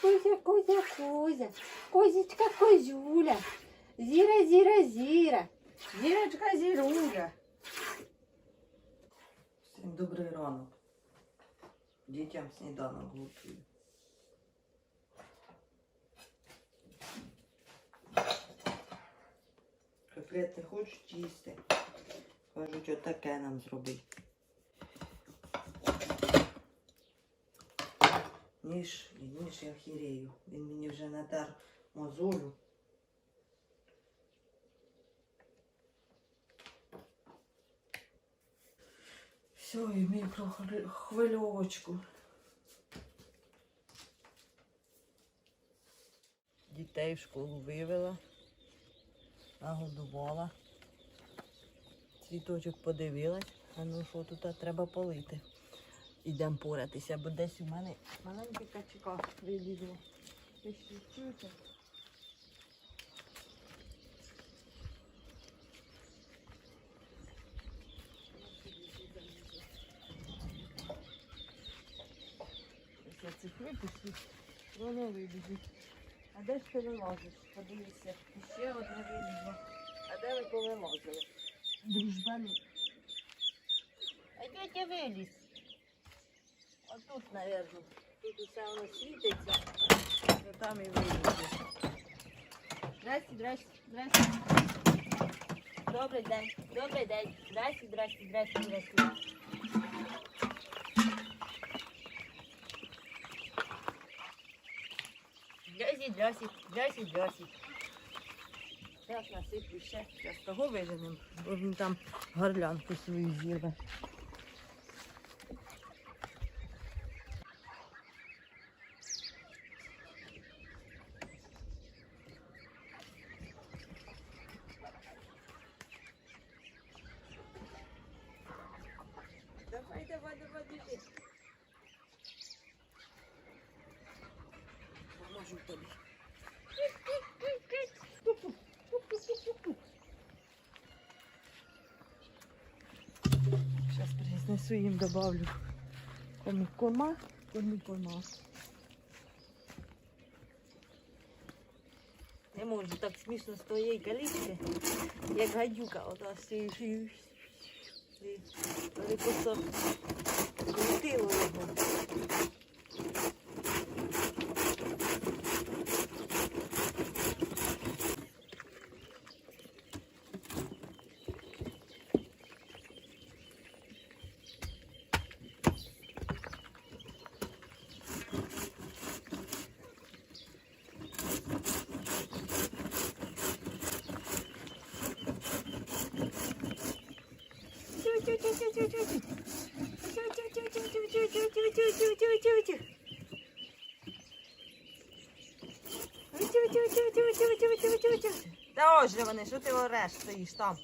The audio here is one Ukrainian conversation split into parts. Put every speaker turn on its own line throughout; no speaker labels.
Кузя, Кузя, Кузя, Козічка, Козюля, Зіра, Зіра, Зіра, Зірочка, Зіруля.
Всім добрий ранок. Дітям сніданок готую. Котлети хочуть їсти. Кажуть, отаке нам зробить. Ніж, ніж я хірею. Він мені вже натер мозолю. Все, і мікрохвильовочку. Дітей в школу вивела, нагодувала. Цвіточок подивилась, а ну що тут треба полити. Ідемо поратися, бо десь у мене маленький качка вилізло. Ви ще чуєте? Я цих випустю, воно вилізуть. А де ж ти вилазиш? Подивися, ще одне вилізло. А де ви повилазили? Дружбани. А де ти виліз? Отут, напевно. Тут усе воно світиться, то там і вилізли. Здрасте, здрасте, здрасте. Добрий день, добрий день. Здрасте, здрасте, здрасте, здрасте. Здрасте, здрасте, здрасте, здрасте. Зараз насиплю ще. Зараз того виженемо, бо він там горлянку свою зірве. Давай, давай, давай, біжи. Поможу тобі. Зараз принесу їм добавлю комі корма, комі корма. Не можу так смішно з твоєї калітки, як гадюка, ота всі але кусок крутило його. Та ось же вони, що ти ореш стоїш там?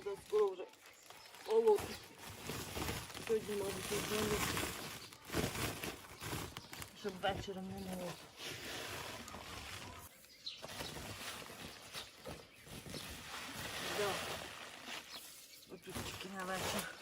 Вже скоро вже олоти. Сьогодні мабуть. Щоб вечором не було. Да. Отут тільки на вечір.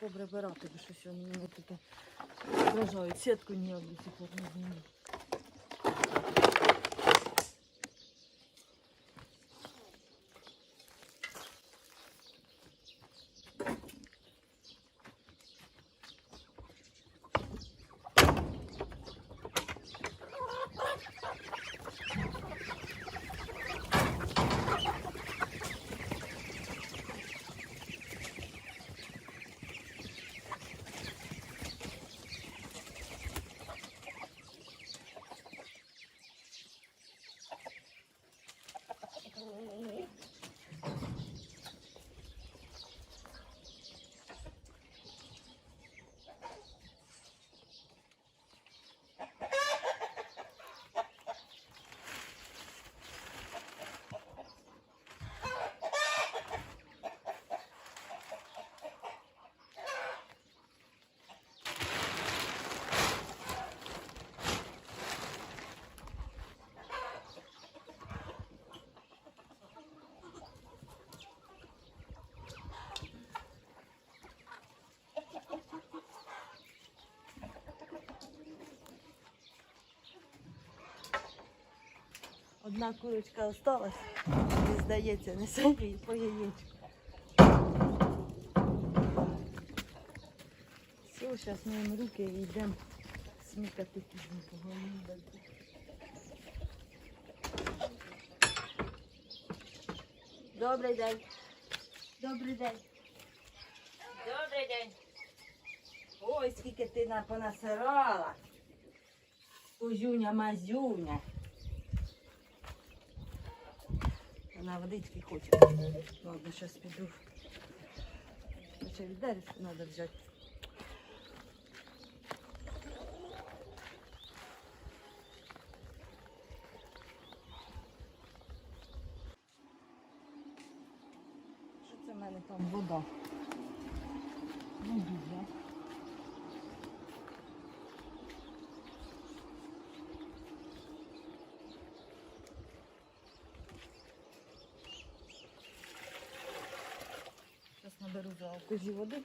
Поприбирати, бо щось вони мене таке вражають. Сітку ніяк до сих пор не зніму. Одна курочка осталась, і здається, несе їй по яєчку. Все, зараз миємо руки і йдемо смікати пізніше. Добрий день. Добрий день. Добрий день. Ой, скільки ти на понасирала. Кузюня мазюня. Вона водички хоче. Ладно, зараз піду. Хоча відеречку треба взяти. Що це в мене там вода? Ну, дуже. Зараз наберу козі води.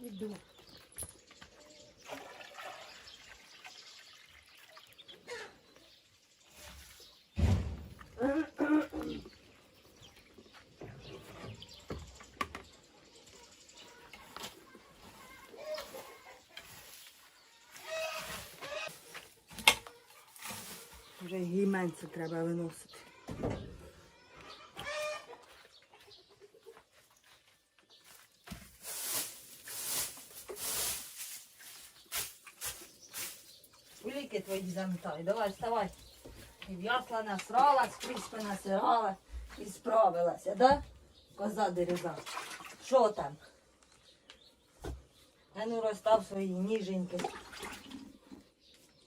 Іду. Вже гіменце треба виносити. Уліки твої замотай, давай, вставай. І в'ясла насрала, скрізь понасирала і справилася, да? Коза дереза. Що там? А ну розстав свої ніженьки.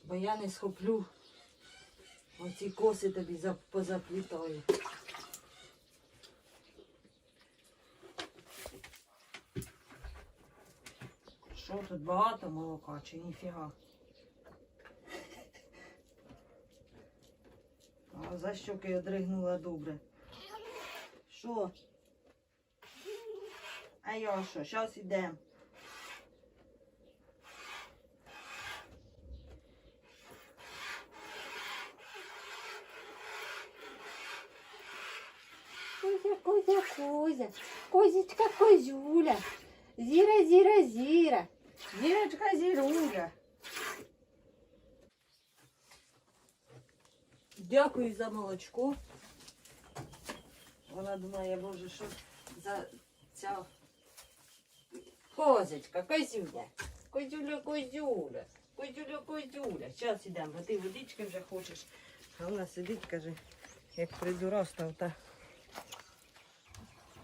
Бо я не схоплю. Оці коси тобі за- позаплітаю. Що тут багато молока чи ніфіга? А за щоки одригнула добре. Що? А я що? Зараз ідемо.
Кузя, Кузя, Кузя, Козечка, Козюля, Зіра, Зіра, Зіра, Зірочка, Зіруля.
Дякую за молочко. Вона думає, боже, що за ця козочка, козюля. Козюля, козюля. Козюля, козюля. Зараз ідемо, бо ти водички вже хочеш. А вона сидить, каже, як придуростав та.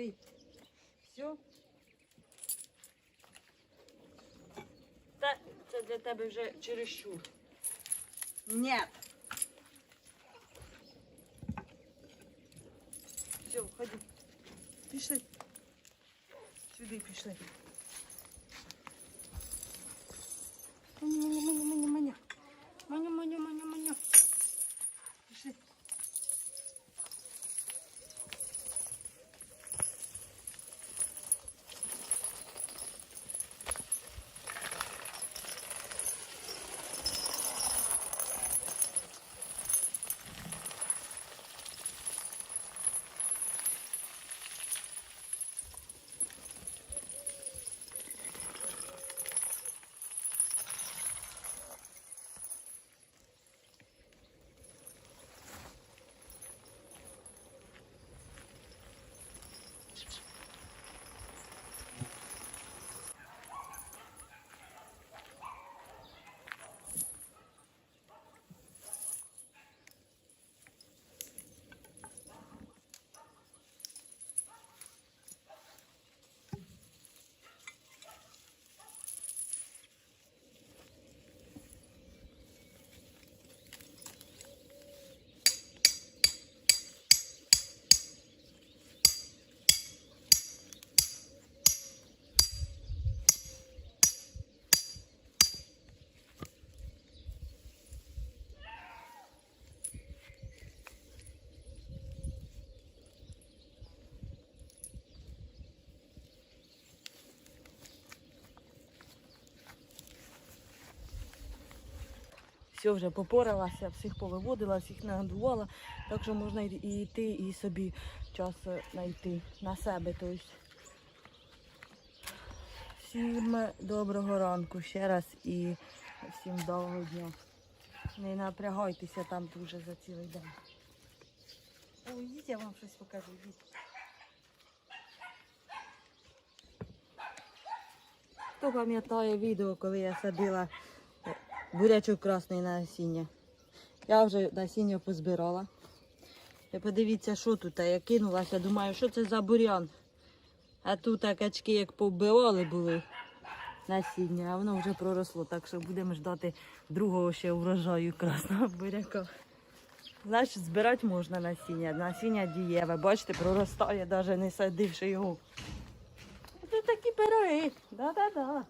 Пий. Все. Та це для тебе вже чересчур. Ні. Все, ходи. Пішли. Сюди пішли. Маня, маня, маня, маня. Все вже попоралася, всіх повиводила, всіх нагодувала. Так що можна і йти, і собі час е, знайти на себе. Тобто. Всім доброго ранку ще раз і всім доброго дня. Не напрягайтеся там дуже за цілий день. Йдіть, я вам щось покажу. Хто пам'ятає відео, коли я садила бурячок красний на насіння? Я вже насіння позбирала. І подивіться, що тут. Я кинулася, думаю, що це за бурян. А тут качки як повбивали були насіння, а воно вже проросло, так що будемо ждати другого ще урожаю красного буряка. Значить, збирати можна насіння. Насіння дієве. Бачите, проростає, навіть не садивши його. Це такі пироги. Да-да-да.